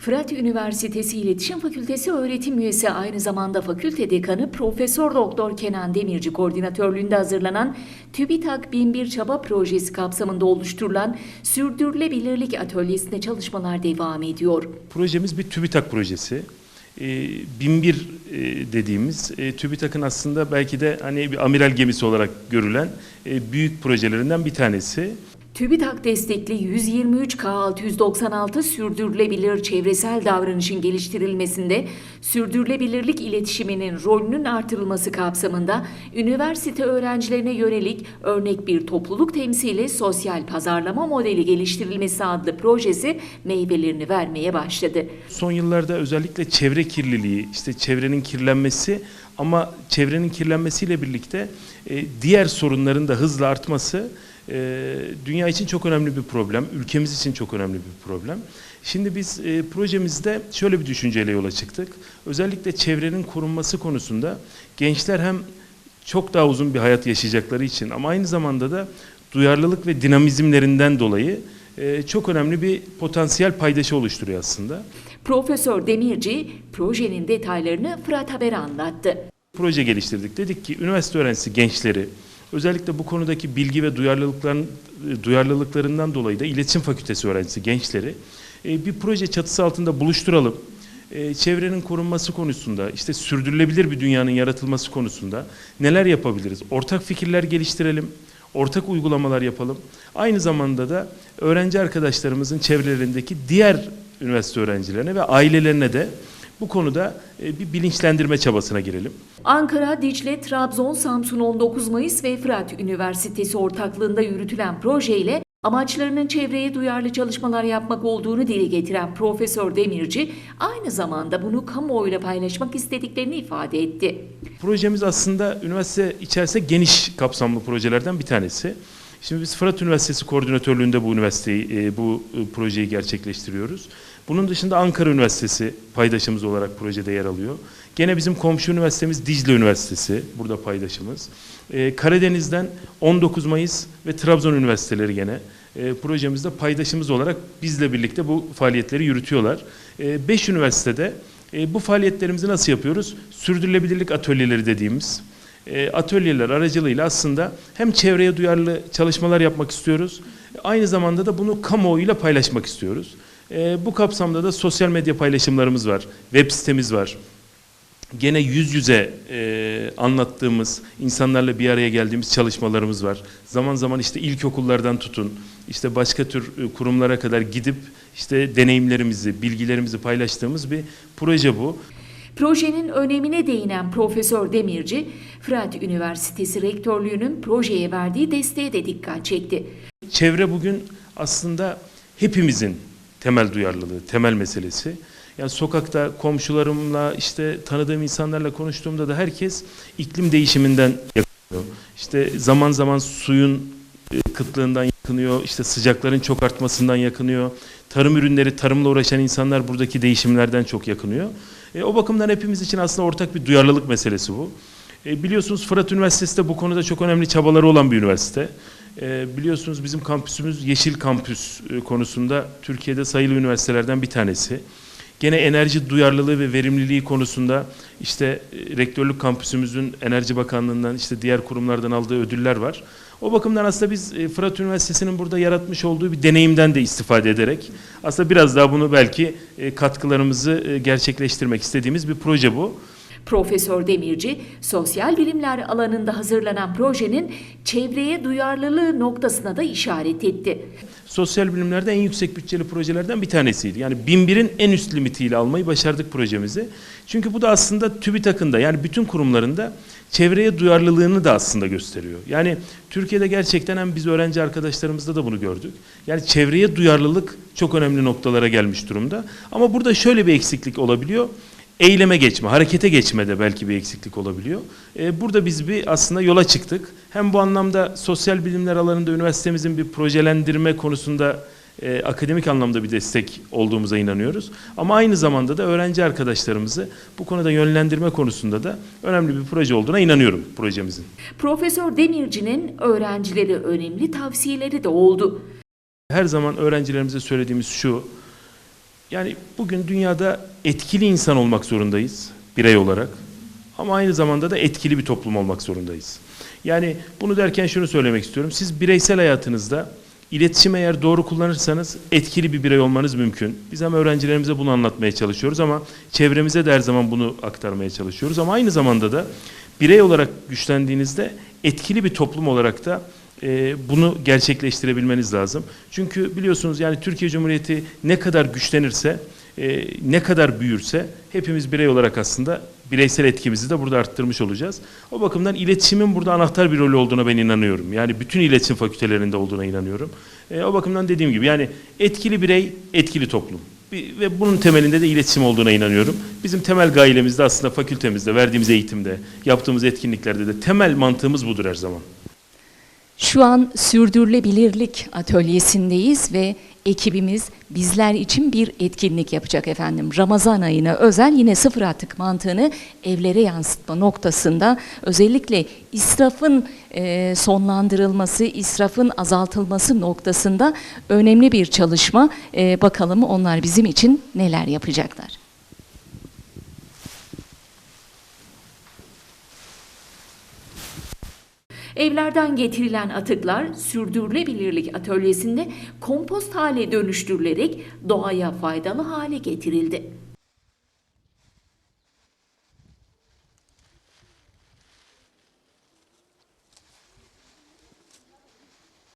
Fırat Üniversitesi İletişim Fakültesi öğretim üyesi aynı zamanda fakülte dekanı Profesör Doktor Kenan Demirci koordinatörlüğünde hazırlanan TÜBİTAK 1001 Çaba Projesi kapsamında oluşturulan Sürdürülebilirlik Atölyesi'nde çalışmalar devam ediyor. Projemiz bir TÜBİTAK projesi. Ee, 1001 e, dediğimiz e, TÜBİTAK'ın aslında belki de hani bir amiral gemisi olarak görülen e, büyük projelerinden bir tanesi. TÜBİTAK destekli 123K696 sürdürülebilir çevresel davranışın geliştirilmesinde sürdürülebilirlik iletişiminin rolünün artırılması kapsamında üniversite öğrencilerine yönelik örnek bir topluluk temsili sosyal pazarlama modeli geliştirilmesi adlı projesi meyvelerini vermeye başladı. Son yıllarda özellikle çevre kirliliği, işte çevrenin kirlenmesi ama çevrenin kirlenmesiyle birlikte e, diğer sorunların da hızla artması e, dünya için çok önemli bir problem, ülkemiz için çok önemli bir problem. Şimdi biz e, projemizde şöyle bir düşünceyle yola çıktık. Özellikle çevrenin korunması konusunda gençler hem çok daha uzun bir hayat yaşayacakları için ama aynı zamanda da duyarlılık ve dinamizmlerinden dolayı e, çok önemli bir potansiyel paydaşı oluşturuyor aslında. Profesör Demirci projenin detaylarını Fırat Haber'e anlattı. proje geliştirdik. Dedik ki üniversite öğrencisi gençleri özellikle bu konudaki bilgi ve duyarlılıkların duyarlılıklarından dolayı da iletişim fakültesi öğrencisi gençleri e, bir proje çatısı altında buluşturalım. E, Çevrenin korunması konusunda, işte sürdürülebilir bir dünyanın yaratılması konusunda neler yapabiliriz? Ortak fikirler geliştirelim, ortak uygulamalar yapalım. Aynı zamanda da öğrenci arkadaşlarımızın çevrelerindeki diğer üniversite öğrencilerine ve ailelerine de bu konuda e, bir bilinçlendirme çabasına girelim. Ankara, Dicle, Trabzon, Samsun 19 Mayıs ve Fırat Üniversitesi ortaklığında yürütülen projeyle amaçlarının çevreye duyarlı çalışmalar yapmak olduğunu dile getiren Profesör Demirci, aynı zamanda bunu kamuoyuyla paylaşmak istediklerini ifade etti. Projemiz aslında üniversite içerisinde geniş kapsamlı projelerden bir tanesi. Şimdi biz Fırat Üniversitesi koordinatörlüğünde bu üniversiteyi, e, bu e, projeyi gerçekleştiriyoruz. Bunun dışında Ankara Üniversitesi paydaşımız olarak projede yer alıyor. Gene bizim komşu üniversitemiz Dicle Üniversitesi burada paydaşımız. E, Karadeniz'den 19 Mayıs ve Trabzon Üniversiteleri gene e, projemizde paydaşımız olarak bizle birlikte bu faaliyetleri yürütüyorlar. 5 üniversitede e, bu faaliyetlerimizi nasıl yapıyoruz? Sürdürülebilirlik atölyeleri dediğimiz e, atölyeler aracılığıyla aslında hem çevreye duyarlı çalışmalar yapmak istiyoruz, aynı zamanda da bunu kamuoyuyla paylaşmak istiyoruz. E, bu kapsamda da sosyal medya paylaşımlarımız var, web sitemiz var. Gene yüz yüze e, anlattığımız, insanlarla bir araya geldiğimiz çalışmalarımız var. Zaman zaman işte ilkokullardan tutun, işte başka tür e, kurumlara kadar gidip işte deneyimlerimizi, bilgilerimizi paylaştığımız bir proje bu. Projenin önemine değinen Profesör Demirci, Fırat Üniversitesi Rektörlüğü'nün projeye verdiği desteğe de dikkat çekti. Çevre bugün aslında hepimizin temel duyarlılığı, temel meselesi. Yani sokakta komşularımla işte tanıdığım insanlarla konuştuğumda da herkes iklim değişiminden yakınıyor. İşte zaman zaman suyun e, kıtlığından yakınıyor, işte sıcakların çok artmasından yakınıyor. Tarım ürünleri, tarımla uğraşan insanlar buradaki değişimlerden çok yakınıyor. E, o bakımdan hepimiz için aslında ortak bir duyarlılık meselesi bu. E, biliyorsunuz Fırat Üniversitesi de bu konuda çok önemli çabaları olan bir üniversite. E, biliyorsunuz bizim kampüsümüz Yeşil Kampüs e, konusunda Türkiye'de sayılı üniversitelerden bir tanesi. Gene enerji duyarlılığı ve verimliliği konusunda işte e, rektörlük kampüsümüzün Enerji Bakanlığı'ndan işte diğer kurumlardan aldığı ödüller var. O bakımdan aslında biz e, Fırat Üniversitesi'nin burada yaratmış olduğu bir deneyimden de istifade ederek aslında biraz daha bunu belki katkılarımızı gerçekleştirmek istediğimiz bir proje bu. Profesör Demirci, sosyal bilimler alanında hazırlanan projenin çevreye duyarlılığı noktasına da işaret etti. Sosyal bilimlerde en yüksek bütçeli projelerden bir tanesiydi. Yani 1001'in en üst limitiyle almayı başardık projemizi. Çünkü bu da aslında TÜBİTAK'ın da yani bütün kurumlarında çevreye duyarlılığını da aslında gösteriyor. Yani Türkiye'de gerçekten hem biz öğrenci arkadaşlarımızda da bunu gördük. Yani çevreye duyarlılık çok önemli noktalara gelmiş durumda. Ama burada şöyle bir eksiklik olabiliyor. Eyleme geçme, harekete geçmede belki bir eksiklik olabiliyor. Ee, burada biz bir aslında yola çıktık. Hem bu anlamda sosyal bilimler alanında üniversitemizin bir projelendirme konusunda e, akademik anlamda bir destek olduğumuza inanıyoruz. Ama aynı zamanda da öğrenci arkadaşlarımızı bu konuda yönlendirme konusunda da önemli bir proje olduğuna inanıyorum projemizin. Profesör Demirci'nin öğrencilere önemli tavsiyeleri de oldu. Her zaman öğrencilerimize söylediğimiz şu, Yani bugün dünyada etkili insan olmak zorundayız birey olarak. Ama aynı zamanda da etkili bir toplum olmak zorundayız. Yani bunu derken şunu söylemek istiyorum. Siz bireysel hayatınızda iletişimi eğer doğru kullanırsanız etkili bir birey olmanız mümkün. Biz hem öğrencilerimize bunu anlatmaya çalışıyoruz ama çevremize de her zaman bunu aktarmaya çalışıyoruz. Ama aynı zamanda da birey olarak güçlendiğinizde etkili bir toplum olarak da e, bunu gerçekleştirebilmeniz lazım. Çünkü biliyorsunuz yani Türkiye Cumhuriyeti ne kadar güçlenirse, e, ne kadar büyürse hepimiz birey olarak aslında bireysel etkimizi de burada arttırmış olacağız. O bakımdan iletişimin burada anahtar bir rolü olduğuna ben inanıyorum. Yani bütün iletişim fakültelerinde olduğuna inanıyorum. E, o bakımdan dediğim gibi yani etkili birey, etkili toplum. Ve bunun temelinde de iletişim olduğuna inanıyorum. Bizim temel gayemiz de aslında fakültemizde, verdiğimiz eğitimde, yaptığımız etkinliklerde de temel mantığımız budur her zaman. Şu an sürdürülebilirlik atölyesindeyiz ve ekibimiz bizler için bir etkinlik yapacak efendim. Ramazan ayına özel yine sıfır atık mantığını evlere yansıtma noktasında özellikle israfın e, sonlandırılması, israfın azaltılması noktasında önemli bir çalışma. E, bakalım onlar bizim için neler yapacaklar. Evlerden getirilen atıklar sürdürülebilirlik atölyesinde kompost hale dönüştürülerek doğaya faydalı hale getirildi.